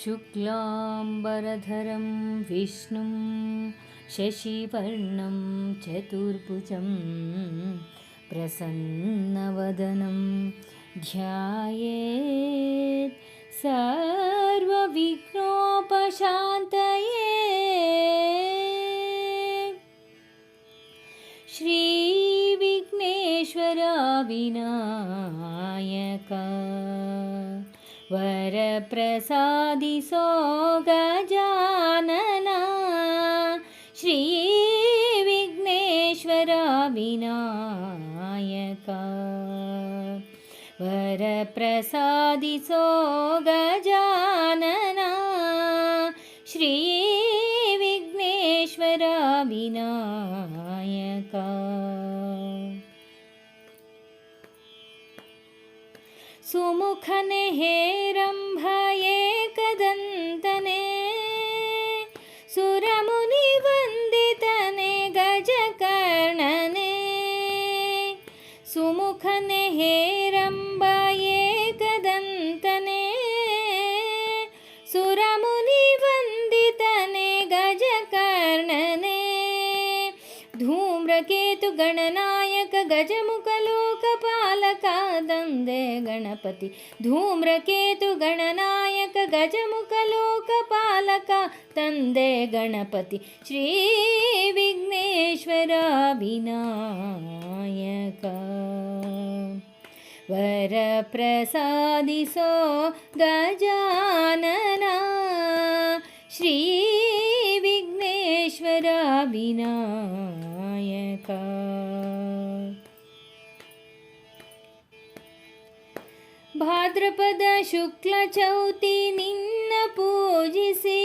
शुक्लाम्बरधरं विष्णुं शशिवर्णं चतुर्भुजं प्रसन्नवदनं ध्यायेत् सर्वविघ्नोपशान्तये। श्रीविघ्नेश्वरा विनायका वरप्रसादिसो गजानना श्रीविघ्नेश्वरा विनायका वरप्रसादिसो गजानना श्रीविघ्नेश्वरा विनायका सुमुखने कदन्तने सुरमुनिवन्दितने गजकर्णने। सुमुखने कदन्तने सुरमुनिवन्दितने गजकर्णने। धूम्रकेतुगणनायक गजमुखलोकपालका दन्दे गणपति धूम्रकेतुगणनायक गजमुखलोकपालका तन्दे गणपति श्रीविघ्नेश्वरा विनायका वरप्रसादिसो गजानना श्रीविघ्नेश्वरा ಭಾದ್ರಪದ ಶುಕ್ಲ ಚೌತಿ ನಿನ್ನ ಪೂಜಿಸಿ.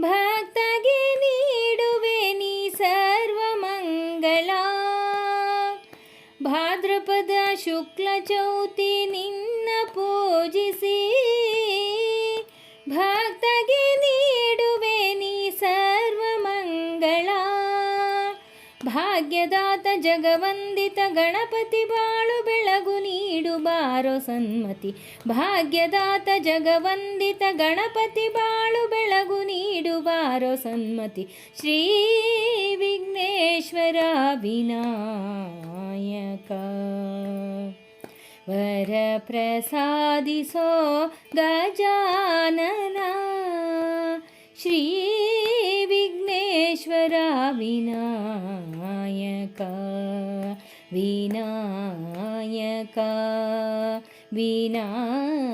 ಭಕ್ತಗೆ ನೀಡುವೆ ನೀ ಸರ್ವಮಂಗಳ ಭಾದ್ರಪದ ಶುಕ್ಲ ಚೌತಿ ನಿನ್ನ ಪೂಜಿಸಿ. ಭಕ್ತಗೆ ನೀಡುವೆ ಭಾಗ್ಯದಾತ ಜಗವಂದಿತ ಗಣಪತಿ ಬಾಳು ಬೆಳಗು ನೀಡು ಬಾರೋ ಸನ್ಮತಿ ಭಾಗ್ಯದಾತ ಜಗವಂದಿತ ಗಣಪತಿ ಬಾಳು ಬೆಳಗು ನೀಡು ಬಾರೋ ಸನ್ಮತಿ ಶ್ರೀ ವಿಘ್ನೇಶ್ವರ ವಿನಾಯಕ ವರಪ್ರಸಾದಿಸೋ ಗಜಾನನ ಶ್ರೀ ವಿಘ್ನೇಶ್ವರ विनायका विनायका।